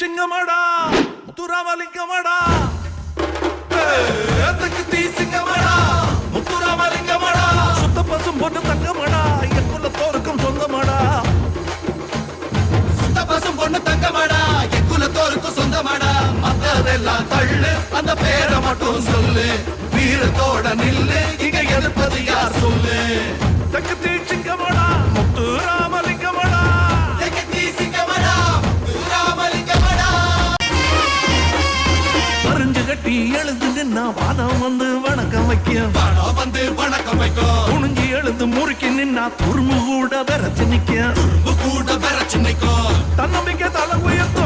சிங்கமடா முத்துராமலிங்கமடா தக்கு தீ சிங்கமடா முத்துராமலிங்கமடா சுத்த பசும் பொண்ணு தங்கமடா என் குலத்தோருக்கும் சொந்தமடா. சுத்த பசும் பொண்ணு தங்கமாடா என் குலத்தோருக்கும் சொந்தமாடா. மத்ததெல்லாம் தள்ளு அந்த பேரை மட்டும் சொல்லு. வீரத்தோட நில்லு இங்க எதிர்ப்பது யார் சொல்லு? தக்கு தீ கட்டி எழுந்து நின்னா பணம் வந்து வணக்கம் வைக்க பணம் வந்து வணக்கம் வைக்க துணிஞ்சு எழுந்து முறுக்கி நின்னா துரும்பு கூட வெறச்சு நிக்க கூட வெறச்சு நிக்க தன்னம்பிக்கை தலை உயர்த்து